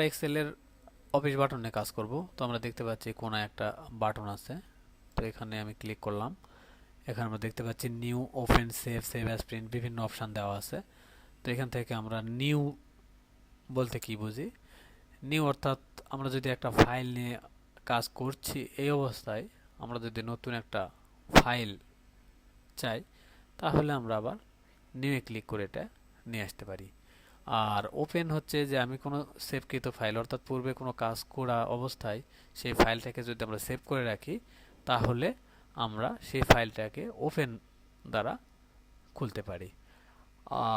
আমরা এক্সেলের অফিস বাটনে কাজ করব। তো আমরা দেখতে পাচ্ছি কোনায় একটা বাটন আছে। তো এখানে আমি ক্লিক করলাম। এখানে আমরা দেখতে পাচ্ছি new open save save as print বিভিন্ন অপশান দেওয়া আছে। তো এখান থেকে আমরা নিউ বলতে কি বুঝি? নিউ অর্থাৎ আমরা যদি একটা ফাইল নিয়ে কাজ করছি এই অবস্থায় আমরা যদি নতুন একটা ফাইল চাই, তাহলে আমরা আবার নিউয়ে ক্লিক করে এটা নিয়ে আসতে পারি। আর ওপেন হচ্ছে যে আমি কোনো সেভকৃত ফাইল অর্থাৎ পূর্বে কোনো কাজ করা অবস্থায় সেই ফাইলটাকে যদি আমরা সেভ করে রাখি, তাহলে আমরা সেই ফাইলটাকে ওপেন দ্বারা খুলতে পারি।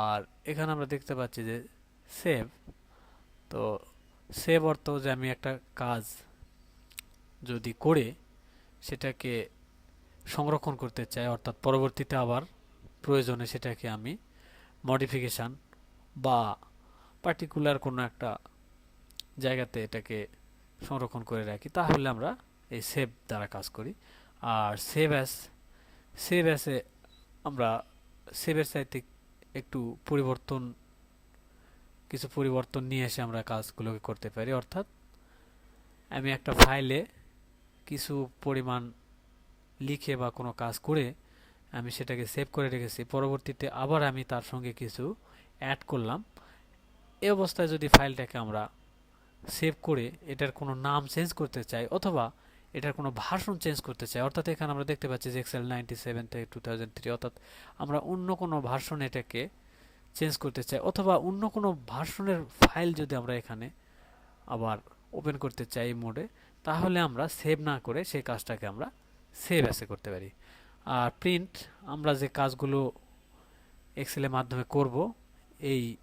আর এখানে আমরা দেখতে পাচ্ছি যে সেভ তো সেভ অর্থ যে আমি একটা কাজ যদি করে সেটাকে সংরক্ষণ করতে চাই, অর্থাৎ পরবর্তীতে আবার প্রয়োজনে সেটাকে আমি মডিফিকেশান বা পার্টিকুলার কোনো একটা জায়গাতে এটাকে সংরক্ষণ করে রাখি, তাহলে আমরা এই সেভ দ্বারা কাজ করি। আর সেভ অ্যাস সেভ অ্যাসে আমরা সেভের চাইতে একটু পরিবর্তন, কিছু পরিবর্তন নিয়ে এসে আমরা কাজগুলোকে করতে পারি। অর্থাৎ আমি একটা ফাইলে কিছু পরিমাণ লিখে বা কোনো কাজ করে আমি সেটাকে সেভ করে রেখেছি। পরবর্তীতে আবার আমি তার সঙ্গে কিছু অ্যাড করলাম। এই অবস্থায় যদি ফাইলটাকে আমরা সেভ করে এটার কোনো নাম চেঞ্জ করতে চাই অথবা এটার কোনো ভার্সন চেঞ্জ করতে চাই, অর্থাৎ এখানে আমরা দেখতে পাচ্ছি যে এক্সেল নাইনটি সেভেন থেকে টু থাউজেন্ড থ্রি অর্থাৎ আমরা অন্য কোনো ভার্সন এটাকে চেঞ্জ করতে চাই অথবা অন্য কোনো ভার্সনের ফাইল যদি আমরা এখানে আবার ওপেন করতে চাই মোডে তাহলে আমরা সেভ না করে সেই কাজটাকে আমরা সেভ অ্যাসে করতে পারি। আর প্রিন্ট আমরা যে কাজগুলো এক্সেলের মাধ্যমে করব এই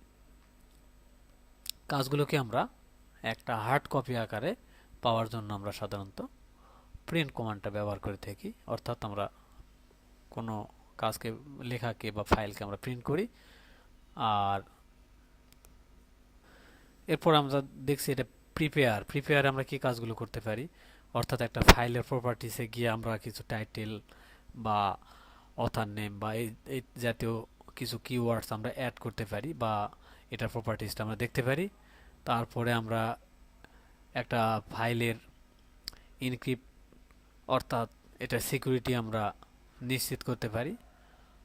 কাজগুলোকে আমরা একটা হার্ড কপি আকারে পাওয়ার জন্য আমরা সাধারণত প্রিন্ট কমান্ডটা ব্যবহার করে থাকি। অর্থাৎ আমরা কোনো কাজকে, লেখাকে বা ফাইলকে আমরা প্রিন্ট করি আর এরপর আমরা দেখছি এটা প্রিপেয়ার প্রিপেয়ারে আমরা কি কাজগুলো করতে পারি? অর্থাৎ একটা ফাইলের প্রপার্টিসে গিয়ে আমরা কিছু টাইটেল বা অথার নেম বা এই জাতীয় কিছু কিওয়ার্ডস আমরা অ্যাড করতে পারি বা এটার প্রপার্টিসটা আমরা দেখতে পারি। তারপরে আমরা একটা ফাইলের ইনক্রিপ্ট অর্থাৎ এটা সিকিউরিটি আমরা নিশ্চিত করতে পারি।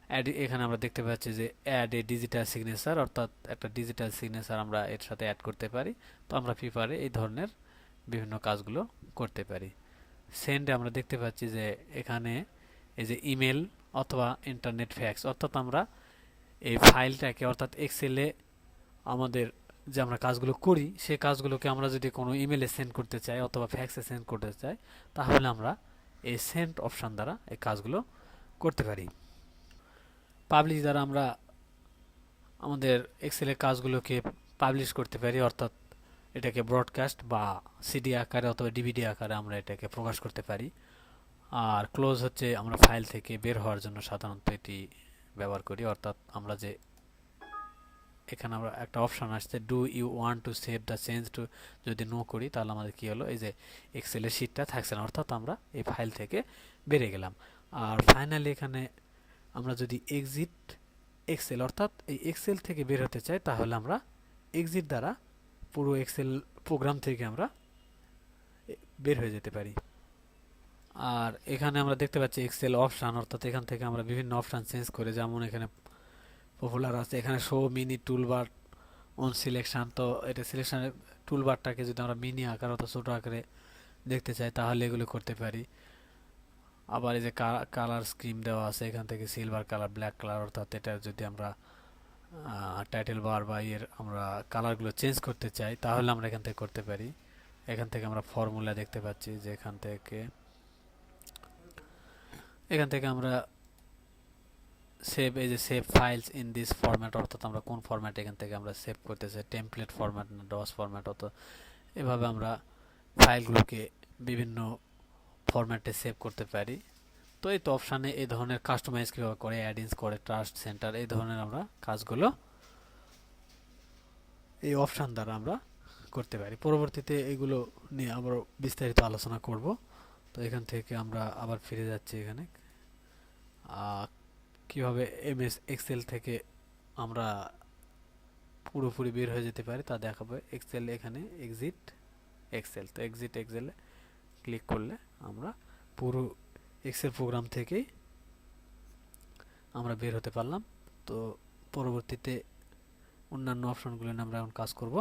অ্যাড এখানে আমরা দেখতে পাচ্ছি যে অ্যাড এ ডিজিটাল সিগনেচার অর্থাৎ একটা ডিজিটাল সিগনেচার আমরা এর সাথে অ্যাড করতে পারি। তো আমরা পেপারে এই ধরনের বিভিন্ন কাজগুলো করতে পারি। সেন্ডে আমরা দেখতে পাচ্ছি যে এখানে এই যে ইমেল অথবা ইন্টারনেট ফ্যাক্স অর্থাৎ আমরা এই ফাইলটাকে অর্থাৎ এক্সেলে আমাদের যে আমরা কাজগুলো করি সেই কাজগুলোকে আমরা যদি কোনো ইমেলে সেন্ড করতে চাই অথবা ফ্যাক্সে সেন্ড করতে চাই, তাহলে আমরা এই সেন্ড অপশান দ্বারা এই কাজগুলো করতে পারি। পাবলিশ দ্বারা আমরা আমাদের এক্সেলের কাজগুলোকে পাবলিশ করতে পারি, অর্থাৎ এটাকে ব্রডকাস্ট বা সিডি আকারে অথবা ডিভিডি আকারে আমরা এটাকে প্রকাশ করতে পারি। আর ক্লোজ হচ্ছে আমরা ফাইল থেকে বের হওয়ার জন্য সাধারণত এটি ব্যবহার করি, অর্থাৎ আমরা যে এখানে আমরা একটা অপশান আসছে do you want to save the change to যদি নো করি তাহলে আমাদের কী হলো? এই যে এক্সেলের শিটটা থাকছে না, অর্থাৎ আমরা এই ফাইল থেকে বেরিয়ে গেলাম। আর ফাইনালি এখানে আমরা যদি এক্সিট এক্সেল অর্থাৎ এই এক্সেল থেকে বের হতে চাই, তাহলে আমরা এক্সিট দ্বারা পুরো এক্সেল প্রোগ্রাম থেকে আমরা বের হয়ে যেতে পারি। আর এখানে আমরা দেখতে পাচ্ছি এক্সেল অপশান অর্থাৎ এখান থেকে আমরা বিভিন্ন অপশান চেঞ্জ করে, যেমন এখানে পপুলার আছে, এখানে show mini toolbar on selection তো এটা সিলেকশানের টুলবারটাকে যদি আমরা মিনি আকার অথবা ছোটো আকারে দেখতে চাই, তাহলে এগুলো করতে পারি। আবার এই যে কালার স্কিম দেওয়া আছে, এখান থেকে সিলভার কালার ব্ল্যাক কালার অর্থাৎ এটা যদি আমরা টাইটেল বার বা ইয়ের আমরা কালারগুলো চেঞ্জ করতে চাই, তাহলে আমরা এখান থেকে করতে পারি। এখান থেকে আমরা ফর্মুলা দেখতে পাচ্ছি যে এখান থেকে এখান থেকে আমরা সেভ এই যে save files in this format অর্থাৎ আমরা কোন ফরম্যাট এখান থেকে আমরা সেভ করতে চাই টেমপ্লেট ফরম্যাট না ডস ফরম্যাট অত এভাবে আমরা ফাইলগুলোকে বিভিন্ন ফরম্যাটে সেভ করতে পারি। তো এই তো অপশানে এই ধরনের কাস্টমাইজ কীভাবে করে অ্যাডিন্স করে ট্রাস্ট সেন্টার এই ধরনের আমরা কাজগুলো এই অপশান দ্বারা আমরা করতে পারি। পরবর্তীতে এগুলো নিয়ে আমরা বিস্তারিত আলোচনা করব। তো এখান থেকে আমরা আবার ফিরে যাচ্ছি এখানে। কীভাবে এমএস এক্সেল থেকে আমরা পুরোপুরি বের হয়ে যেতে পারে তা দেখাবে। এক্সেল এখানে, এক্সিট এক্সেল। তো এক্সিট এক্সেলে ক্লিক করলে আমরা পুরো এক্সেল প্রোগ্রাম থেকেই আমরা বের হতে পারলাম। তো পরবর্তীতে অন্যান্য অপশনগুলো নিয়ে আমরা এখন কাজ করব।